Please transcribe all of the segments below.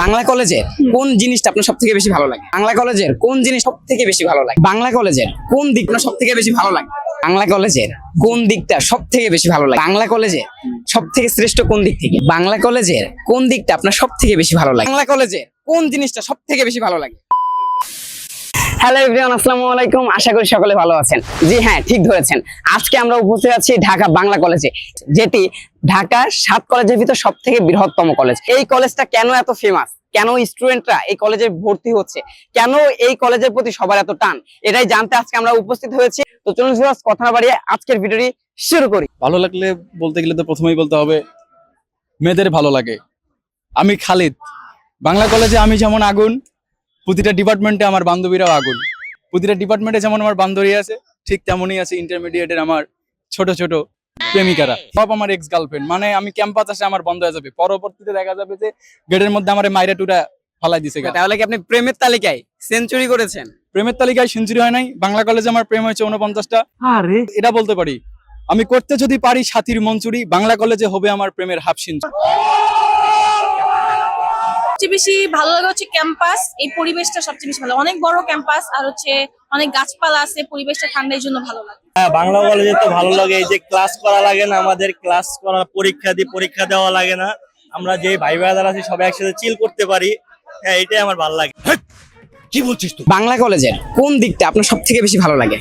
বাংলা কলেজের কোন জিনিসটা আপনার সব থেকে বেশি ভালো লাগে? বাংলা কলেজের কোন জিনিস সব থেকে বেশি ভালো লাগে? বাংলা কলেজের কোন দিক আপনার সব থেকে বেশি ভালো লাগে? বাংলা কলেজের কোন দিকটা সব থেকে বেশি ভালো লাগে? বাংলা কলেজের সব থেকে শ্রেষ্ঠ কোন দিক থেকে? বাংলা কলেজের কোন দিকটা আপনার সব থেকে বেশি ভালো লাগে? বাংলা কলেজের কোন জিনিসটা সব থেকে বেশি ভালো লাগে? হ্যালো এভরিওয়ান আসসালামু আলাইকুম। আশা করি সকলে ভালো আছেন। জি হ্যাঁ ঠিক ধরেছেন। আজকে আমরা উপস্থিত আছি ঢাকা বাংলা কলেজে, যেটি ঢাকার সাত কলেজের ভিতর সব থেকে বৃহত্তম কলেজ। এই কলেজটা কেন এত ফেমাস কেন স্টুডেন্টরা এই কলেজে ভর্তি হচ্ছে? কেন এই কলেজের প্রতি সবার এত টান? এটাই জানতে আজকে আমরা উপস্থিত হয়েছি। তো চলুন কথা বাড়িয়ে আজকের ভিডিওটি শুরু করি। ভালো লাগলে বলতে গেলে তো প্রথমেই বলতে হবে, মেয়েদের ভালো লাগে। আমি খালিদ। বাংলা কলেজে আমি যেমন আগুন প্রতিটা ডিপার্টমেন্টে আমার বান্ধবীরাও আগুন। প্রতিটা ডিপার্টমেন্টে যেমন আমার বান্ধবী আছে ঠিক তেমনই আছে ইন্টারমিডিয়েটের আমার ছোট ছোট প্রেমিকারা। সব আমার এক্স গার্লফ্রেন্ড মানে আমি ক্যাম্পাস আসে আমার বন্ধ হয়ে যাবে। পরবর্তীতে দেখা যাবে যে গেটের মধ্যে আমার মাইরা টুরা ফালাই দিছে গা। তাহলে কি আপনি প্রেমের তালিকায় সেঞ্চুরি করেছেন? প্রেমের তালিকায় সেঞ্চুরি হয় নাই। বাংলা কলেজে আমার প্রেম হয়েছে উনপঞ্চাশটা এটা বলতে পারি আমি করতে যদি পারি সাথীর মঞ্চুরি বাংলা কলেজে হবে আমার প্রেমের হাফ সেঞ্চুরি সবচেয়ে বেশি ভালো লাগে হচ্ছে ক্যাম্পাস এই পরিবেশটা সবচেয়ে বেশি ভালো অনেক বড় ক্যাম্পাস আর হচ্ছে অনেক গাছপালা আছে পরিবেশটা ঠান্ডার জন্য ভালো লাগে। হ্যাঁ বাংলা কলেজে তো ভালো লাগে এই যে ক্লাস করা লাগে না আমাদের ক্লাস করা পরীক্ষা দিয়ে পরীক্ষা দেওয়া লাগে না। আমরা যে ভাই ভাইদার আছি সবাই একসাথে চিল করতে পারি। হ্যাঁ এটাই আমার ভালো লাগে। কি বলছিস তুই? বাংলা কলেজের কোন দিকটা আপনার সব থেকে বেশি ভালো লাগে?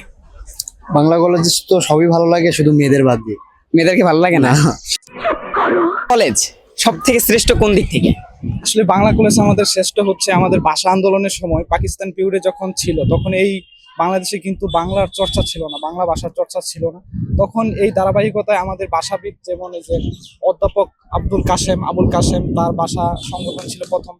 বাংলা কলেজে তো সবই ভালো লাগে শুধু মেয়েদের বাদ দিয়ে। মেয়েদেরকে ভালো লাগে না? কলেজ সব থেকে শ্রেষ্ঠ কোন দিক থেকে? আসলে বাংলা কলেজ আমাদের শ্রেষ্ঠ হচ্ছে আমাদের ভাষা আন্দোলনের সময়। পাকিস্তান পিরিয়ডে যখন ছিল, তখন এই বাংলাদেশে কিন্তু বাংলার চর্চা ছিল না, বাংলা ভাষার চর্চা ছিল না। তখন এই ধারাবাহিকতায় আমাদের ভাষাবিদ যেমন এই যে অধ্যাপক আব্দুল কাশেম, আবুল কাশেম, তার ভাষা সংগঠন ছিল প্রথম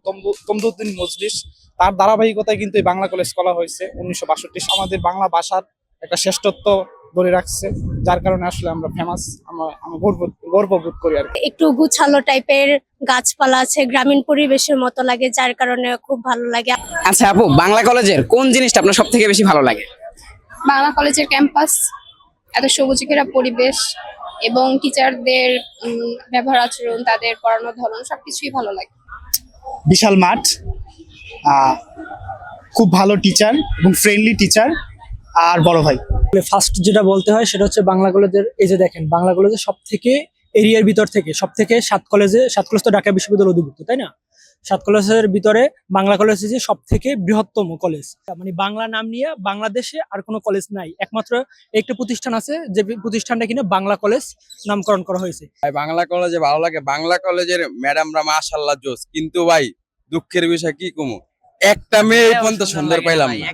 তমদুদ্দিন মজলিস। তার ধারাবাহিকতায় কিন্তু এই বাংলা কলেজ খোলা হয়েছে উনিশশো বাষট্টি আমাদের বাংলা ভাষার একটা শ্রেষ্ঠত্ব ধরে রাখছে যার কারণে আসলে আমরা ফেমাস আমরা গর্ব গর্ববোধ করি আর একটু গুছালো টাইপের গাছপালা আছে গ্রামীণ পরিবেশের মতো লাগে যার কারণে খুব ভালো লাগে। আচ্ছা আপু বাংলা কলেজের কোন জিনিসটা আপনার সব থেকে বেশি ভালো লাগে? বাংলা কলেজের ক্যাম্পাস এত সবুজ ঘেরা পরিবেশ এবং টিচারদের উম, ব্যবহার আচরণ তাদের পড়ানোর ধরন সবকিছুই ভালো লাগে। বিশাল মাঠ আহ, খুব ভালো টিচার এবং ফ্রেন্ডলি টিচার আর বড় ভাই। ফার্স্ট যেটা বলতে হয় সেটা হচ্ছে বাংলা কলেজের এই যে দেখেন বাংলা কলেজের সব থেকে এরিয়ার ভিতর থেকে সব থেকে সাত কলেজে সাত কলেজ তো ঢাকা বিশ্ববিদ্যালয় অধিভুক্ত তাই না? সাত কলেজের ভিতরে বাংলা কলেজ হচ্ছে সব থেকে বৃহত্তম কলেজ। মানে বাংলা নাম নিয়ে বাংলাদেশে আর কোনো কলেজ নাই। একমাত্র একটা প্রতিষ্ঠান আছে যে প্রতিষ্ঠানটা কিনা বাংলা কলেজ নামকরণ করা হয়েছে। ভাই বাংলা কলেজে ভালো লাগে। বাংলা কলেজের ম্যাডামরা মাশাল্লাহ জোস। কিন্তু ভাই দুঃখের বিষয় কি কমু? একটা মেয়ে এই পর্যন্ত সুন্দর পাইলাম। না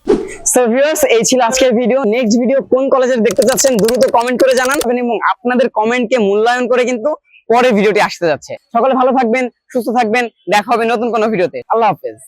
সো ভিউয়ার্স এই ছিল আজকের ভিডিও নেক্সট ভিডিও কোন কলেজের দেখতে চাচ্ছেন দ্রুত কমেন্ট করে জানান। এবং আপনাদের কমেন্টকে মূল্যায়ন করে কিন্তু পরে ভিডিওটি আসতে যাচ্ছে। সকলে ভালো থাকবেন সুস্থ থাকবেন। দেখা হবে নতুন কোনো ভিডিওতে আল্লাহ হাফেজ।